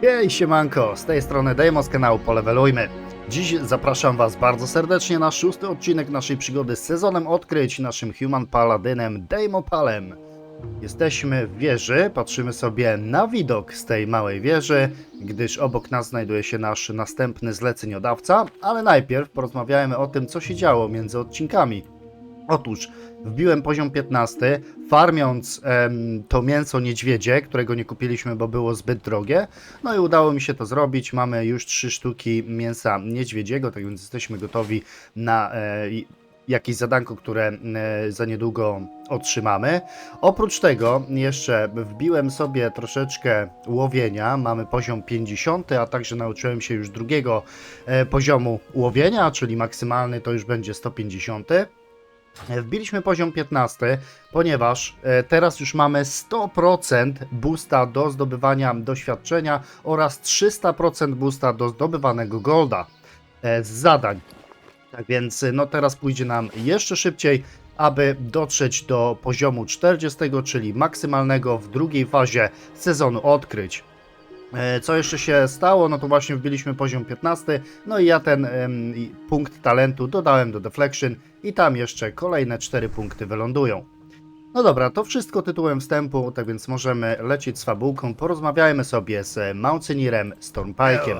Hej, siemanko, z tej strony Demo z kanału Polewelujmy. Dziś zapraszam Was bardzo serdecznie na szósty odcinek naszej przygody z sezonem odkryć naszym Human Paladynem Palem. Jesteśmy w wieży, patrzymy sobie na widok z tej małej wieży, gdyż obok nas znajduje się nasz następny zleceniodawca, ale najpierw porozmawiajmy o tym, co się działo między odcinkami. Otóż wbiłem poziom 15, farmiąc em, to mięso niedźwiedzie, którego nie kupiliśmy, bo było zbyt drogie. No i udało mi się to zrobić. Mamy już trzy sztuki mięsa niedźwiedziego, tak więc jesteśmy gotowi na e, jakieś zadanko, które e, za niedługo otrzymamy. Oprócz tego jeszcze wbiłem sobie troszeczkę łowienia. Mamy poziom 50, a także nauczyłem się już drugiego e, poziomu łowienia, czyli maksymalny to już będzie 150. Wbiliśmy poziom 15, ponieważ e, teraz już mamy 100% boosta do zdobywania doświadczenia oraz 300% boosta do zdobywanego golda e, z zadań. Tak więc e, no teraz pójdzie nam jeszcze szybciej, aby dotrzeć do poziomu 40, czyli maksymalnego w drugiej fazie sezonu odkryć. E, Co jeszcze się stało? No to właśnie wbiliśmy poziom 15, no i ja ten punkt talentu dodałem do Deflection i tam jeszcze kolejne 4 punkty wylądują. No dobra, to wszystko tytułem wstępu, tak więc możemy lecieć z fabułką. Porozmawiajmy sobie z Mountaineerem Stormpike'iem.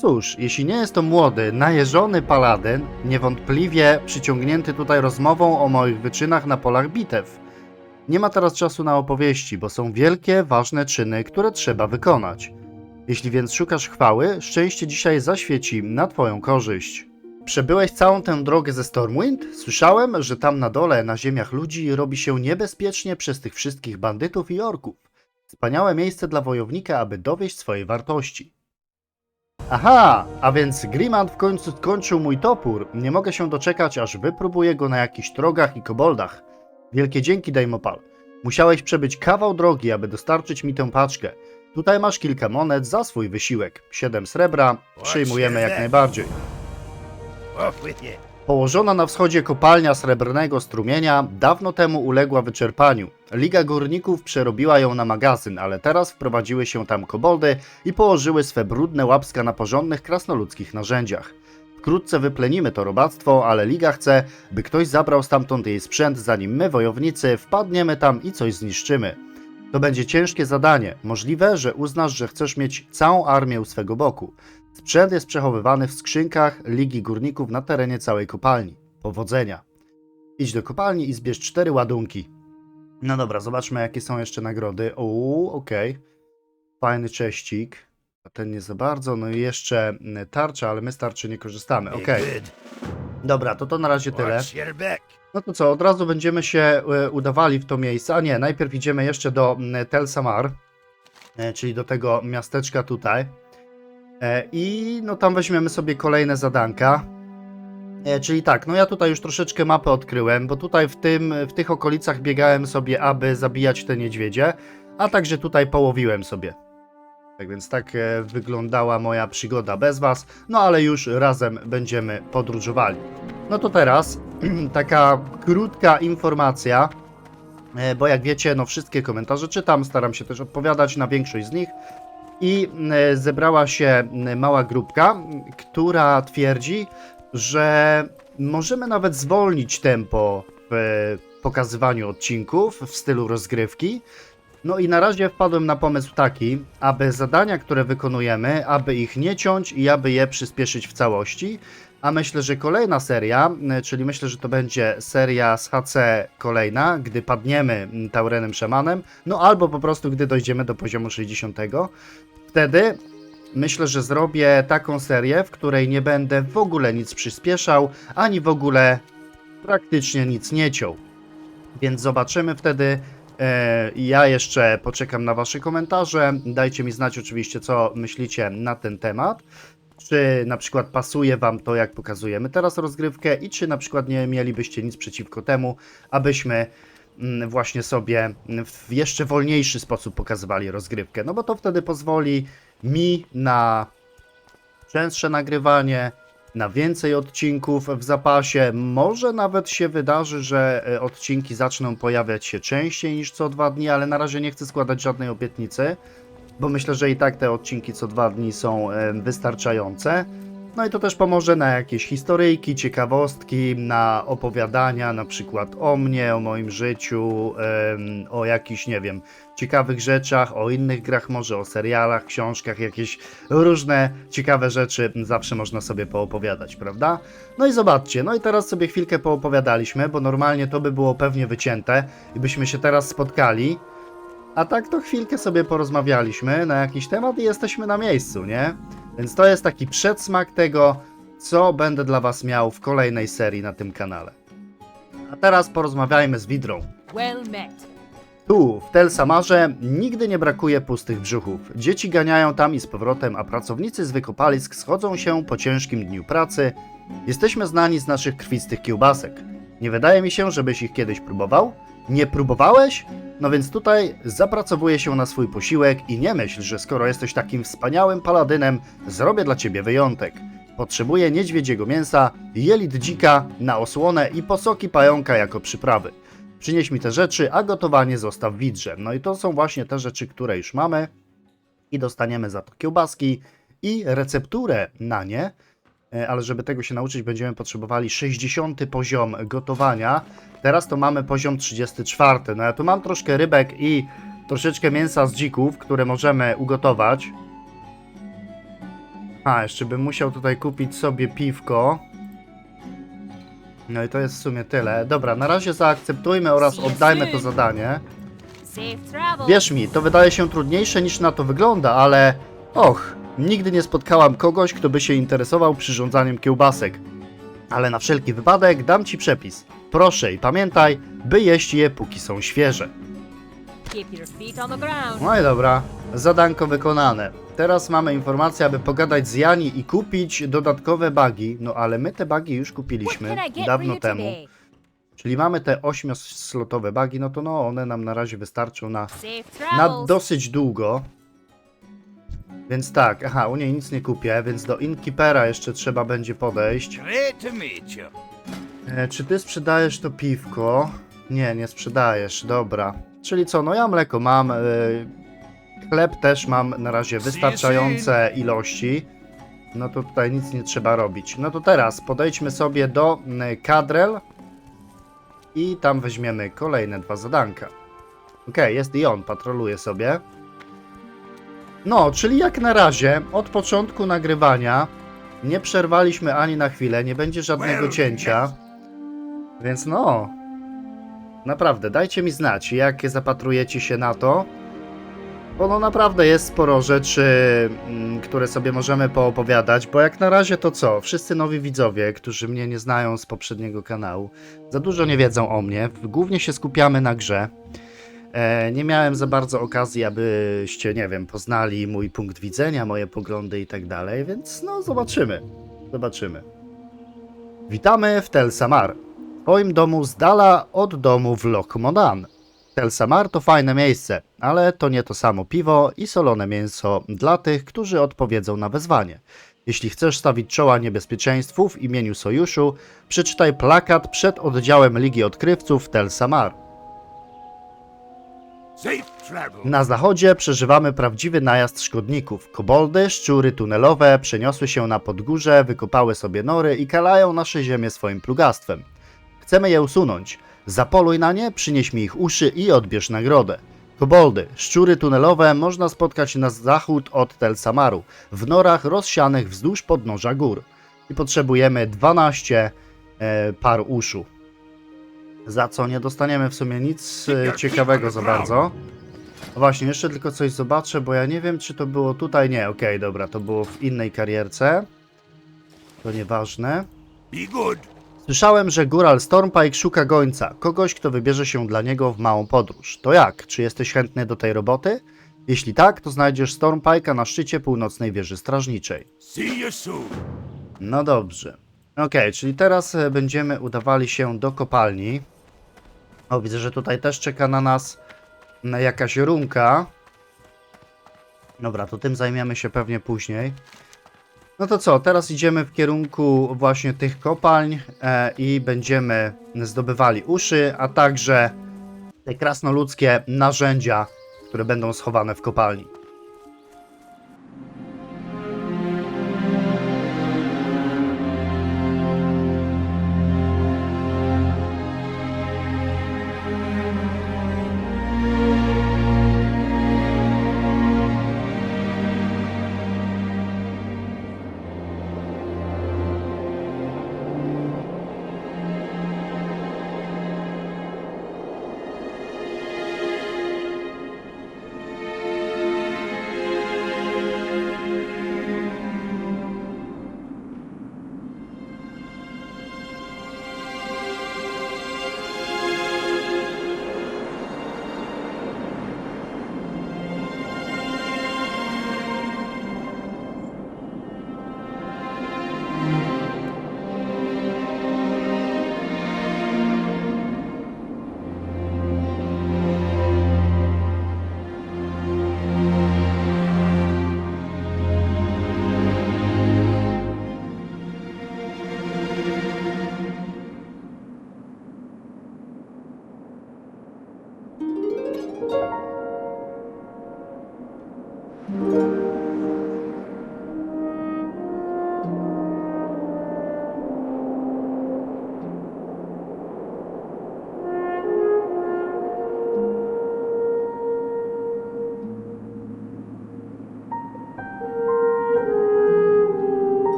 Cóż, jeśli nie jest to młody, najeżony paladyn, niewątpliwie przyciągnięty tutaj rozmową o moich wyczynach na polach bitew. Nie ma teraz czasu na opowieści, bo są wielkie, ważne czyny, które trzeba wykonać. Jeśli więc szukasz chwały, szczęście dzisiaj zaświeci na Twoją korzyść. Przebyłeś całą tę drogę ze Stormwind? Słyszałem, że tam na dole, na ziemiach ludzi, robi się niebezpiecznie przez tych wszystkich bandytów i orków. Wspaniałe miejsce dla wojownika, aby dowieść swojej wartości. Aha, a więc Grimand w końcu skończył mój topór. Nie mogę się doczekać, aż wypróbuję go na jakichś trogach i koboldach. Wielkie dzięki, Daimopal. Musiałeś przebyć kawał drogi, aby dostarczyć mi tę paczkę. Tutaj masz kilka monet za swój wysiłek. Siedem srebra, przyjmujemy jak najbardziej. Położona na wschodzie kopalnia srebrnego strumienia dawno temu uległa wyczerpaniu. Liga Górników przerobiła ją na magazyn, ale teraz wprowadziły się tam koboldy i położyły swe brudne łapska na porządnych krasnoludzkich narzędziach. Wkrótce wyplenimy to robactwo, ale Liga chce, by ktoś zabrał stamtąd jej sprzęt, zanim my, wojownicy, wpadniemy tam i coś zniszczymy. To będzie ciężkie zadanie. Możliwe, że uznasz, że chcesz mieć całą armię u swego boku. Sprzęt jest przechowywany w skrzynkach Ligi Górników na terenie całej kopalni. Powodzenia. Idź do kopalni i zbierz cztery ładunki. No dobra, zobaczmy jakie są jeszcze nagrody. Uuu, okej. Fajny cześcik. Ten nie za bardzo. No i jeszcze mm, tarcza, ale my z tarczy nie korzystamy. Okej. Dobra, to to na razie tyle. No to co, od razu będziemy się e, udawali w to miejsce. A nie, najpierw idziemy jeszcze do mm, Tel Samar, e, czyli do tego miasteczka tutaj. E, I no tam weźmiemy sobie kolejne zadanka. Czyli tak, no ja tutaj już troszeczkę mapę odkryłem, bo tutaj w, tym, w tych okolicach biegałem sobie, aby zabijać te niedźwiedzie, a także tutaj połowiłem sobie. Tak więc tak e, wyglądała moja przygoda bez Was, no ale już razem będziemy podróżowali. No to teraz taka krótka informacja, e, bo jak wiecie, no wszystkie komentarze czytam, staram się też odpowiadać na większość z nich. I e, zebrała się mała grupka, która twierdzi, że możemy nawet zwolnić tempo w pokazywaniu odcinków w stylu rozgrywki. No i na razie wpadłem na pomysł taki, aby zadania, które wykonujemy, aby ich nie ciąć i aby je przyspieszyć w całości. A myślę, że kolejna seria, y, czyli myślę, że to będzie seria z HC kolejna, gdy padniemy Taurenem Szamanem, no albo po prostu gdy dojdziemy do poziomu 60. Wtedy myślę, że zrobię taką serię, w której nie będę w ogóle nic przyspieszał, ani w ogóle praktycznie nic nie ciął. Więc zobaczymy wtedy. E, Ja jeszcze poczekam na Wasze komentarze. Dajcie mi znać oczywiście, co myślicie na ten temat. Czy na przykład pasuje Wam to, jak pokazujemy teraz rozgrywkę, i czy na przykład nie mielibyście nic przeciwko temu, abyśmy mm, właśnie sobie w jeszcze wolniejszy sposób pokazywali rozgrywkę. No bo to wtedy pozwoli mi na częstsze nagrywanie, na więcej odcinków w zapasie. Może nawet się wydarzy, że e, odcinki zaczną pojawiać się częściej niż co dwa dni, ale na razie nie chcę składać żadnej obietnicy. bo myślę, że i tak te odcinki co dwa dni są e, wystarczające. No i to też pomoże na jakieś historyjki, ciekawostki, na opowiadania, na przykład o mnie, o moim życiu, o jakichś, nie wiem, ciekawych rzeczach, o innych grach, może o serialach, książkach, jakieś różne ciekawe rzeczy zawsze można sobie poopowiadać, prawda? No i zobaczcie, no i teraz sobie chwilkę poopowiadaliśmy, bo normalnie to by było pewnie wycięte i byśmy się teraz spotkali. A tak to chwilkę sobie porozmawialiśmy na jakiś temat i jesteśmy na miejscu, nie? Więc to jest taki przedsmak tego, co będę dla Was miał w kolejnej serii na tym kanale. A teraz porozmawiajmy z Widrą. Well met. Tu, w Telsamarze, nigdy nie brakuje pustych brzuchów. Dzieci ganiają tam i z powrotem, a pracownicy z wykopalisk schodzą się po ciężkim dniu pracy. Jesteśmy znani z naszych krwistych kiełbasek. Nie wydaje mi się, żebyś ich kiedyś próbował? Nie próbowałeś? No więc tutaj zapracowuję się na swój posiłek i nie myśl, że skoro jesteś takim wspaniałym paladynem, zrobię dla ciebie wyjątek. Potrzebuję niedźwiedziego mięsa, jelit dzika na osłonę i posoki pająka jako przyprawy. Przynieś mi te rzeczy, a gotowanie zostaw widrze. No i to są właśnie te rzeczy, które już mamy i dostaniemy za to kiełbaski i recepturę na nie. E, Ale żeby tego się nauczyć, będziemy potrzebowali 60 poziom gotowania. Teraz to mamy poziom 34. No ja tu mam troszkę rybek i troszeczkę mięsa z dzików, które możemy ugotować. A, jeszcze bym musiał tutaj kupić sobie piwko. No i to jest w sumie tyle. Dobra, na razie zaakceptujmy oraz oddajmy to zadanie. Wierz mi, to wydaje się trudniejsze niż na to wygląda, ale... Och, nigdy nie spotkałam kogoś, kto by się interesował przyrządzaniem kiełbasek. Ale na wszelki wypadek dam ci przepis. Proszę i pamiętaj, by jeść je póki są świeże. No i dobra, zadanko wykonane. Teraz mamy informację, aby pogadać z Jani i kupić dodatkowe bagi. No ale my te bagi już kupiliśmy dawno temu. Czyli mamy te 8-slotowe bagi, no to no one nam na razie wystarczą na na dosyć długo. Więc tak, aha, u niej nic nie kupię, więc do Innkeepera jeszcze trzeba będzie podejść. Great. E, czy ty sprzedajesz to piwko? Nie, nie sprzedajesz, dobra. Czyli co, no ja mleko mam, e, chleb też mam na razie wystarczające ilości. No to tutaj nic nie trzeba robić. No to teraz podejdźmy sobie do mm, Kadrel i tam weźmiemy kolejne dwa zadanka. Okej, jest i on, patroluje sobie. No, czyli jak na razie, od początku nagrywania nie przerwaliśmy ani na chwilę, nie będzie żadnego cięcia. Więc no, naprawdę, dajcie mi znać, jak zapatrujecie się na to. Bo no naprawdę jest sporo rzeczy, mm, które sobie możemy poopowiadać, bo jak na razie to co? Wszyscy nowi widzowie, którzy mnie nie znają z poprzedniego kanału, za dużo nie wiedzą o mnie, głównie się skupiamy na grze. E, nie miałem za bardzo okazji, abyście, nie wiem, poznali mój punkt widzenia, moje poglądy i tak dalej, więc no zobaczymy. Zobaczymy. Witamy w Tel Samar. Twoim domu z dala od domu w Loch Modan. Tel Samar to fajne miejsce, ale to nie to samo piwo i solone mięso dla tych, którzy odpowiedzą na wezwanie. Jeśli chcesz stawić czoła niebezpieczeństwu w imieniu sojuszu, przeczytaj plakat przed oddziałem Ligi Odkrywców Tel Samar. Na zachodzie przeżywamy prawdziwy najazd szkodników. Koboldy, szczury tunelowe przeniosły się na podgórze, wykopały sobie nory i kalają nasze ziemię swoim plugastwem. Chcemy je usunąć. Zapoluj na nie, przynieś mi ich uszy i odbierz nagrodę. Koboldy, szczury tunelowe można spotkać na zachód od Tel Samaru, w norach rozsianych wzdłuż podnóża gór. I potrzebujemy 12 e, par uszu. Za co nie dostaniemy w sumie nic e, ciekawego za bardzo. No Właśnie, jeszcze tylko coś zobaczę, bo ja nie wiem, czy to było tutaj. Nie, okej, dobra, to było w innej karierce. To nieważne. Słyszałem, że góral Stormpike szuka gońca, kogoś, kto wybierze się dla niego w małą podróż. To jak? Czy jesteś chętny do tej roboty? Jeśli tak, to znajdziesz Stormpike'a na szczycie północnej wieży strażniczej. No dobrze. Okej, czyli teraz e, będziemy udawali się do kopalni. O, widzę, że tutaj też czeka na nas mm, jakaś runka. Dobra, to tym zajmiemy się pewnie później. No to co, teraz idziemy w kierunku właśnie tych kopalń e, i będziemy zdobywali uszy, a także te krasnoludzkie narzędzia, które będą schowane w kopalni.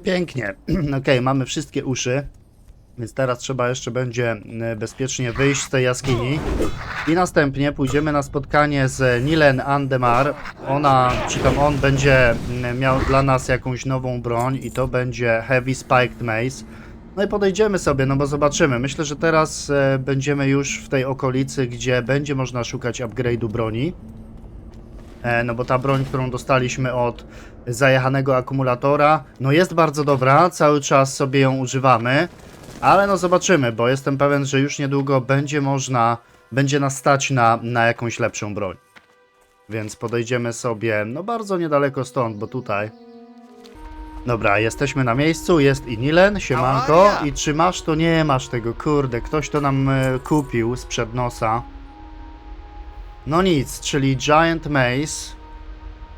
Pięknie. Okej, mamy wszystkie uszy. Więc teraz trzeba jeszcze będzie e, bezpiecznie wyjść z tej jaskini. I następnie pójdziemy na spotkanie z Nilen Andemar. Ona, czy tam on będzie miał dla nas jakąś nową broń i to będzie Heavy Spiked Mace. No i podejdziemy sobie, no bo zobaczymy. Myślę, że teraz e, będziemy już w tej okolicy, gdzie będzie można szukać upgrade'u broni. E, no bo ta broń, którą dostaliśmy od zajechanego akumulatora, no jest bardzo dobra, cały czas sobie ją używamy, ale no zobaczymy, bo jestem pewien, że już niedługo będzie można, będzie nas stać na, na jakąś lepszą broń. Więc podejdziemy sobie, no bardzo niedaleko stąd, bo tutaj. Dobra, jesteśmy na miejscu, jest i Nilen, siemanko, i czy masz to? Nie masz tego, kurde, ktoś to nam e, kupił sprzed nosa. No nic, czyli Giant Maze.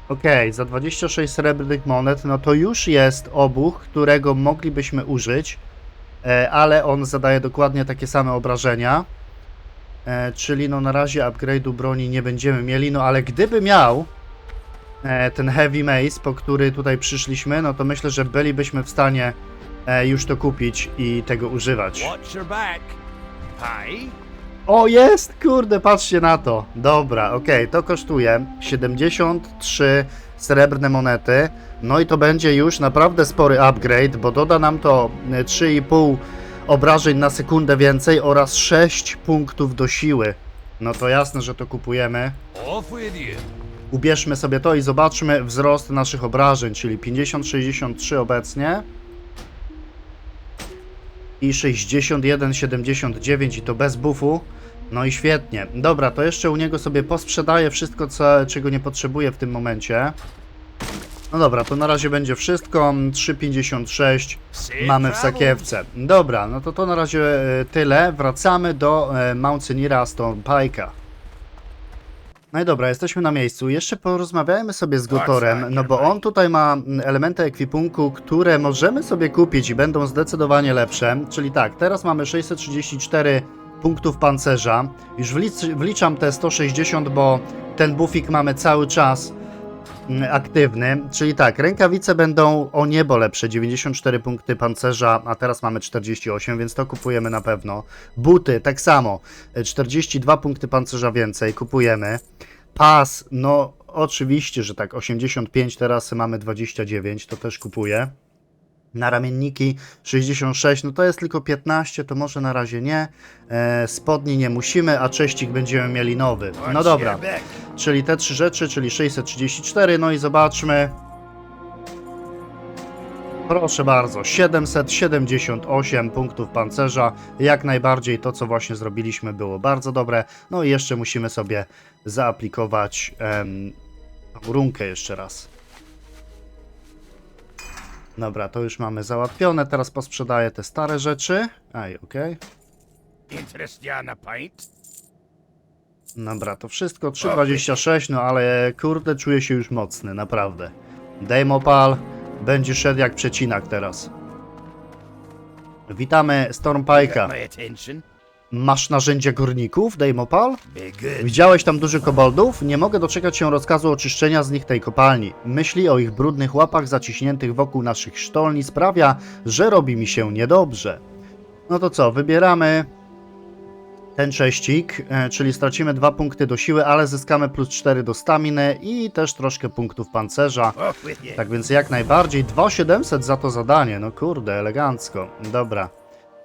Okej, za 26 srebrnych monet, no to już jest obuch, którego moglibyśmy użyć, e, ale on zadaje dokładnie takie same obrażenia. E, czyli no na razie upgrade'u broni nie będziemy mieli, no ale gdyby miał e, ten Heavy Mace, po który tutaj przyszliśmy, no to myślę, że bylibyśmy w stanie już to kupić i tego używać. Watch your back. O, jest! Kurde, patrzcie na to. Dobra, okej, to kosztuje 73 srebrne monety. No i to będzie już naprawdę spory upgrade, bo doda nam to e, 3,5 obrażeń na sekundę więcej oraz 6 punktów do siły. No to jasne, że to kupujemy. Ubierzmy sobie to i zobaczmy wzrost naszych obrażeń, czyli 50-63 obecnie. I 61-79 i to bez buffu. No i świetnie. Dobra, to jeszcze u niego sobie posprzedaję wszystko, co, czego nie potrzebuję w tym momencie. No dobra, to na razie będzie wszystko. 3,56 Safe mamy w sakiewce. Dobra, no to to na razie e, tyle. Wracamy do e, Mountaineera Stone Pike'a. No i dobra, jesteśmy na miejscu. Jeszcze porozmawiajmy sobie z Gotorem, no bo on tutaj ma mm, elementy ekwipunku, które możemy sobie kupić i będą zdecydowanie lepsze. Czyli tak, teraz mamy 634 punktów pancerza. Już wlic- wliczam te 160, bo ten bufik mamy cały czas mm, aktywny. Czyli tak, rękawice będą o niebo lepsze, 94 punkty pancerza, a teraz mamy 48, więc to kupujemy na pewno. Buty tak samo, e, 42 punkty pancerza więcej, kupujemy. Pas, no oczywiście, że tak, 85, teraz mamy 29, to też kupuję. Na ramienniki 66, no to jest tylko 15, to może na razie nie. E, spodni nie musimy, a cześcik będziemy mieli nowy. No dobra, czyli te trzy rzeczy, czyli 634, no i zobaczmy. Proszę bardzo, 778 punktów pancerza. Jak najbardziej to, co właśnie zrobiliśmy, było bardzo dobre. No i jeszcze musimy sobie zaaplikować em, runkę jeszcze raz. Dobra, to już mamy załatwione. Teraz posprzedaję te stare rzeczy. Aj, okej. Interest ya in a pint? Dobra, to wszystko 3,26, no ale kurde, czuję się już mocny, naprawdę. Demopal będzie szedł jak przecinak teraz. Witamy Got Stormpike'a. my attention. Masz narzędzia górników, good. Widziałeś tam dużych koboldów? Nie mogę doczekać się rozkazu oczyszczenia z nich tej kopalni. Myśli o ich brudnych łapach zaciśniętych wokół naszych sztolni sprawia, że robi mi się niedobrze. No to co, wybieramy ten cześcik, e, czyli stracimy dwa punkty do siły, ale zyskamy plus 4 do staminy i też troszkę punktów pancerza. Tak więc jak najbardziej 2700 za to zadanie. No kurde, elegancko. Dobra.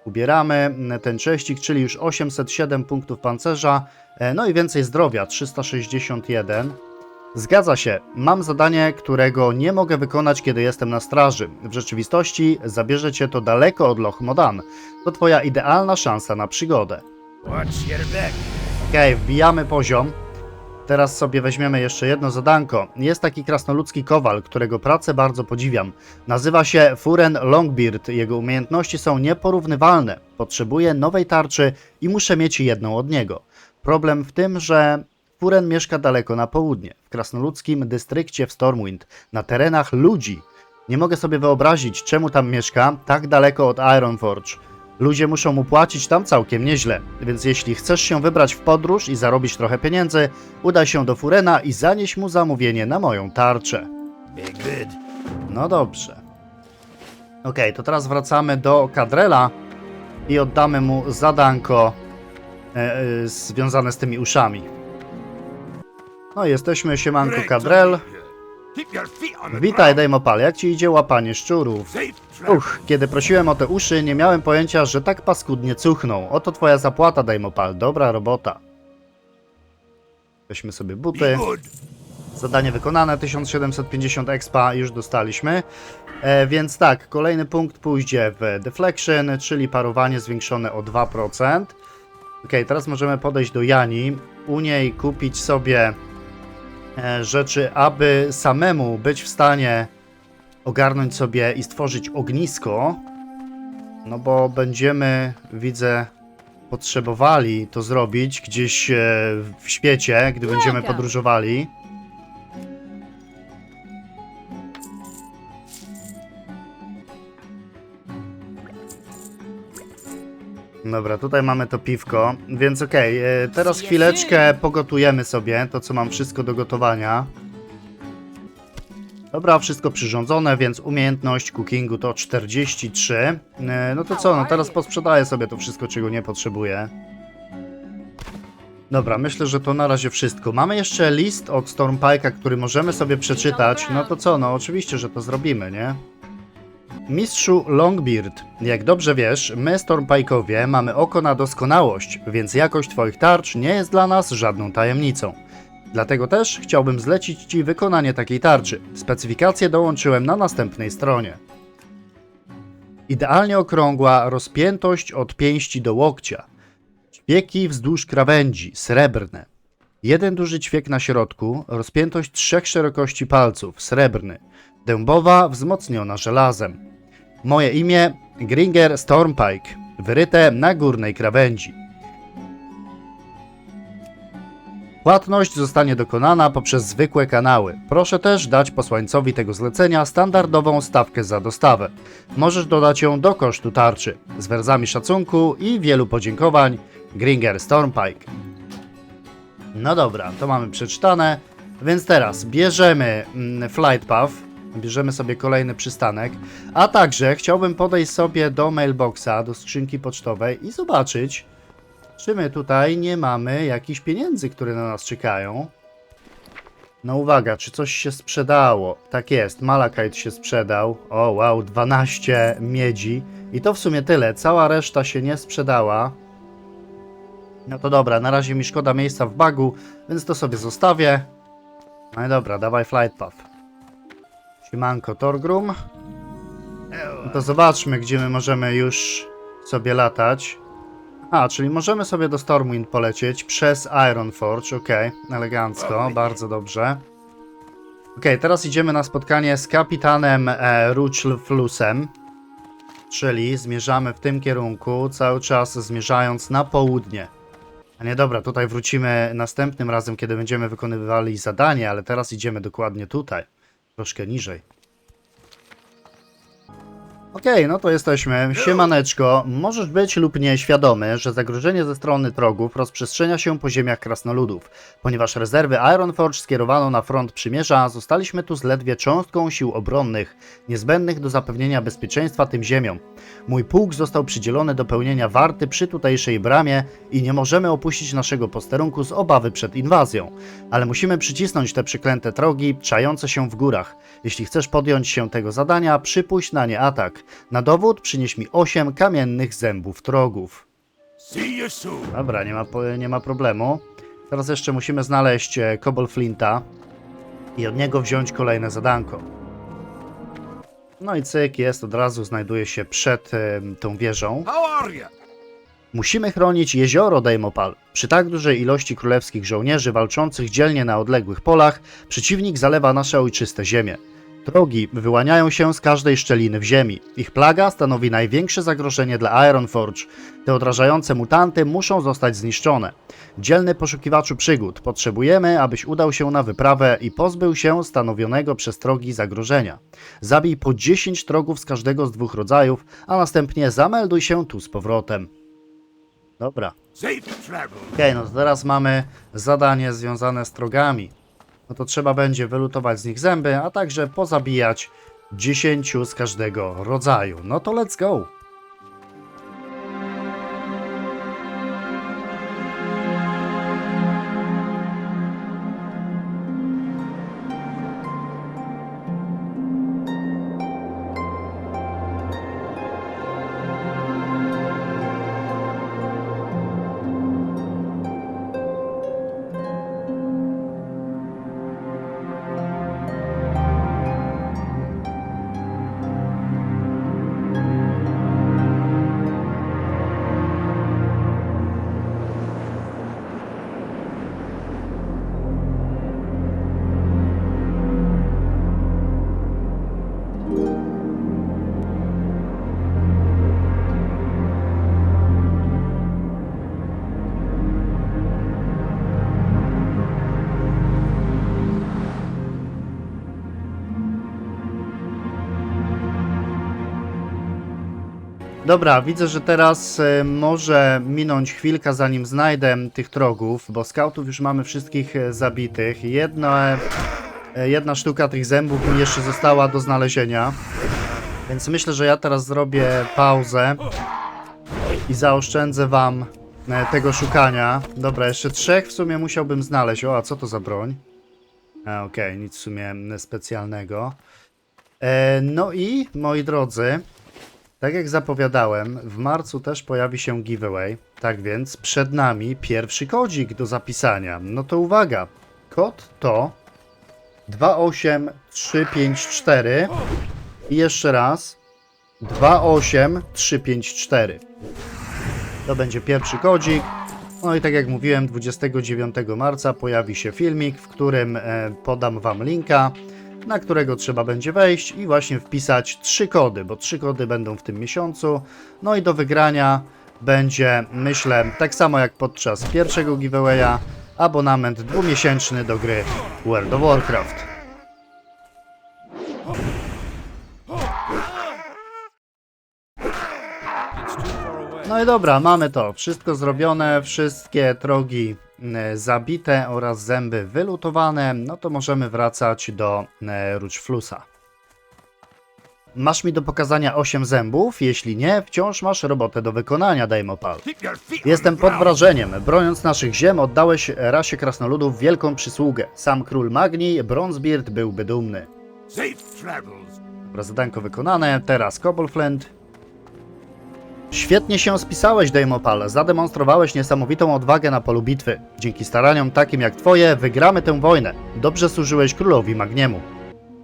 Ubieramy mm, ten cześcik, czyli już 807 punktów pancerza. e, No i więcej zdrowia 361. Zgadza się, mam zadanie, którego nie mogę wykonać, kiedy jestem na straży. W rzeczywistości zabierze cię to daleko od Loch Modan. To twoja idealna szansa na przygodę. Okej, wbijamy poziom. Teraz sobie weźmiemy jeszcze jedno zadanko. Jest taki krasnoludzki kowal, którego pracę bardzo podziwiam. Nazywa się Furen Longbeard. Jego umiejętności są nieporównywalne. Potrzebuję nowej tarczy i muszę mieć jedną od niego. Problem w tym, że Furen mieszka daleko na południe, w krasnoludzkim dystrykcie w Stormwind, na terenach ludzi. Nie mogę sobie wyobrazić, czemu tam mieszka, tak daleko od Ironforge. Ludzie muszą mu płacić tam całkiem nieźle, więc jeśli chcesz się wybrać w podróż i zarobić trochę pieniędzy, udaj się do Furena i zanieś mu zamówienie na moją tarczę. No dobrze. Okej, to teraz wracamy do Kadrela i oddamy mu zadanko e, e, związane z tymi uszami. No jesteśmy, siemanko Kadrel. Witaj. Dejmopal, jak ci idzie łapanie szczurów? Uch, kiedy prosiłem o te uszy, nie miałem pojęcia, że tak paskudnie cuchną. Oto twoja zapłata, Dejmopal. Dobra robota. Weźmy sobie buty. Zadanie wykonane, 1750 expa już dostaliśmy. E, więc tak, kolejny punkt pójdzie w Deflection, czyli parowanie zwiększone o 2%. Ok, teraz możemy podejść do Jani, u niej kupić sobie rzeczy, aby samemu być w stanie ogarnąć sobie i stworzyć ognisko. No bo będziemy, widzę, potrzebowali to zrobić gdzieś e, w świecie, gdy będziemy Welcome. podróżowali. Dobra, tutaj mamy to piwko, więc okej, e, teraz chwileczkę pogotujemy sobie to, co mam wszystko do gotowania. Dobra, wszystko przyrządzone, więc umiejętność cookingu to 43. E, No to co, no teraz posprzedaję sobie to wszystko, czego nie potrzebuję. Dobra, myślę, że to na razie wszystko. Mamy jeszcze list od Stormpike'a, który możemy sobie przeczytać. No to co, no oczywiście, że to zrobimy, nie? Mistrzu Longbeard, jak dobrze wiesz, my Stormpike'owie mamy oko na doskonałość, więc jakość twoich tarcz nie jest dla nas żadną tajemnicą. Dlatego też chciałbym zlecić Ci wykonanie takiej tarczy. Specyfikację dołączyłem na następnej stronie. Idealnie okrągła rozpiętość od pięści do łokcia. Ćwieki wzdłuż krawędzi, srebrne. Jeden duży ćwiek na środku, rozpiętość trzech szerokości palców, srebrny. Dębowa, wzmocniona żelazem. Moje imię Gringer Stormpike, wyryte na górnej krawędzi. Płatność zostanie dokonana poprzez zwykłe kanały. Proszę też dać posłańcowi tego zlecenia standardową stawkę za dostawę. Możesz dodać ją do kosztu tarczy. Z wersami szacunku i wielu podziękowań, Gringer Stormpike. No dobra, to mamy przeczytane. Więc teraz bierzemy mm, Flight Path, bierzemy sobie kolejny przystanek, a także chciałbym podejść sobie do mailboxa, do skrzynki pocztowej i zobaczyć, czy my tutaj nie mamy jakichś pieniędzy, które na nas czekają. No uwaga, czy coś się sprzedało? Tak jest, Malakite się sprzedał. O wow, 12 miedzi. I to w sumie tyle, cała reszta się nie sprzedała. No to dobra, na razie mi szkoda miejsca w bagu, więc to sobie zostawię. No i dobra, dawaj Flight Path. Siemanko Torgrum. No to zobaczmy, gdzie my możemy już sobie latać. A, czyli możemy sobie do Stormwind polecieć przez Ironforge, ok, elegancko, bardzo dobrze. Ok, teraz idziemy na spotkanie z kapitanem e, Ruchlflusem, czyli zmierzamy w tym kierunku, cały czas zmierzając na południe. A nie dobra, tutaj wrócimy następnym razem, kiedy będziemy wykonywali zadanie, ale teraz idziemy dokładnie tutaj, troszkę niżej. Okej, no to jesteśmy. Siemaneczko. Możesz być lub nie świadomy, że zagrożenie ze strony trogów rozprzestrzenia się po ziemiach krasnoludów. Ponieważ rezerwy Ironforge skierowano na front przymierza, zostaliśmy tu zledwie cząstką sił obronnych, niezbędnych do zapewnienia bezpieczeństwa tym ziemiom. Mój pułk został przydzielony do pełnienia warty przy tutejszej bramie i nie możemy opuścić naszego posterunku z obawy przed inwazją. Ale musimy przycisnąć te przeklęte trogi czające się w górach. Jeśli chcesz podjąć się tego zadania, przypuść na nie atak. Na dowód przynieś mi 8 kamiennych zębów trogów. Dobra, nie ma, nie ma problemu. Teraz jeszcze musimy znaleźć e, Cobble Flinta. i od niego wziąć kolejne zadanko. No i cyk, jest, od razu znajduje się przed em, tą wieżą. Musimy chronić jezioro Deimopal. Przy tak dużej ilości królewskich żołnierzy walczących dzielnie na odległych polach, przeciwnik zalewa nasze ojczyste ziemie. Drogi wyłaniają się z każdej szczeliny w ziemi. Ich plaga stanowi największe zagrożenie dla Ironforge. Te odrażające mutanty muszą zostać zniszczone. Dzielny poszukiwaczu przygód, potrzebujemy, abyś udał się na wyprawę i pozbył się stanowionego przez trogi zagrożenia. Zabij po 10 trogów z każdego z dwóch rodzajów, a następnie zamelduj się tu z powrotem. Dobra. Okej, no to teraz mamy zadanie związane z trogami. No to trzeba będzie wylutować z nich zęby, a także pozabijać 10 z każdego rodzaju. No to let's go! Dobra, widzę, że teraz e, może minąć chwilka, zanim znajdę tych trogów, bo skautów już mamy wszystkich e, zabitych. Jedna, e, jedna sztuka tych zębów mi jeszcze została do znalezienia. Więc myślę, że ja teraz zrobię pauzę i zaoszczędzę wam tego szukania. Dobra, jeszcze trzech w sumie musiałbym znaleźć. O, a co to za broń? Okej, nic w sumie specjalnego. E, no i, moi drodzy, tak jak zapowiadałem, w marcu też pojawi się giveaway. Tak więc przed nami pierwszy kodzik do zapisania. No to uwaga. Kod to 28354 i jeszcze raz 28354. To będzie pierwszy kodzik. No i tak jak mówiłem, 29 marca pojawi się filmik, w którym e, podam Wam linka, na którego trzeba będzie wejść i właśnie wpisać trzy kody, bo trzy kody będą w tym miesiącu. No i do wygrania będzie, myślę, tak samo jak podczas pierwszego giveawaya, abonament dwumiesięczny do gry World of Warcraft. No i dobra, mamy to. Wszystko zrobione, wszystkie trogi e, zabite oraz zęby wylutowane. No to możemy wracać do e, Ruczflusa. Masz mi do pokazania 8 zębów? Jeśli nie, wciąż masz robotę do wykonania, Daimopal. Jestem pod wrażeniem. Broniąc naszych ziem, oddałeś rasie krasnoludów wielką przysługę. Sam król Magni, Bronzebeard, byłby dumny. Dobra, zadanko wykonane. Teraz Cobbleflint. Świetnie się spisałeś, Deimopal. Zademonstrowałeś niesamowitą odwagę na polu bitwy. Dzięki staraniom takim jak twoje, wygramy tę wojnę. Dobrze służyłeś królowi Magniemu.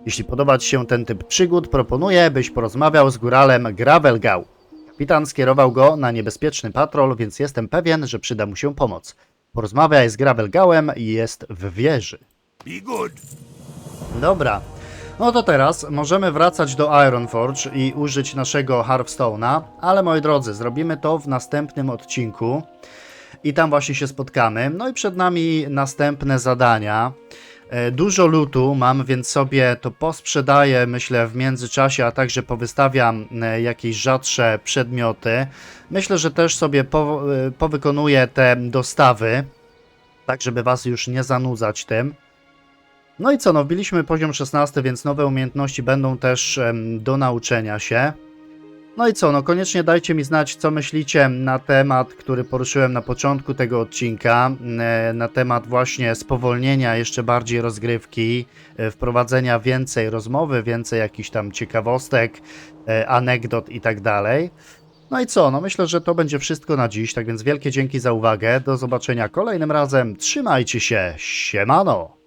Jeśli podoba ci się ten typ przygód, proponuję, byś porozmawiał z góralem Gravelgał. Kapitan skierował go na niebezpieczny patrol, więc jestem pewien, że przyda mu się pomoc. Porozmawiaj z Gravelgałem i jest w wieży. Dobra. No to teraz możemy wracać do Ironforge i użyć naszego Hearthstone'a, ale moi drodzy, zrobimy to w następnym odcinku i tam właśnie się spotkamy. No i przed nami następne zadania. E, Dużo lutu mam, więc sobie to posprzedaję, myślę, w międzyczasie, a także powystawiam e, jakieś rzadsze przedmioty. Myślę, że też sobie e, powykonuję te dostawy, tak żeby Was już nie zanudzać tym. No i co, no wbiliśmy poziom 16, więc nowe umiejętności będą też em, do nauczenia się. No i co, no koniecznie dajcie mi znać, co myślicie na temat, który poruszyłem na początku tego odcinka, e, na temat właśnie spowolnienia jeszcze bardziej rozgrywki, e, wprowadzenia więcej rozmowy, więcej jakichś tam ciekawostek, e, anegdot i tak dalej. No i co, no myślę, że to będzie wszystko na dziś, tak więc wielkie dzięki za uwagę, do zobaczenia kolejnym razem, trzymajcie się, siemano!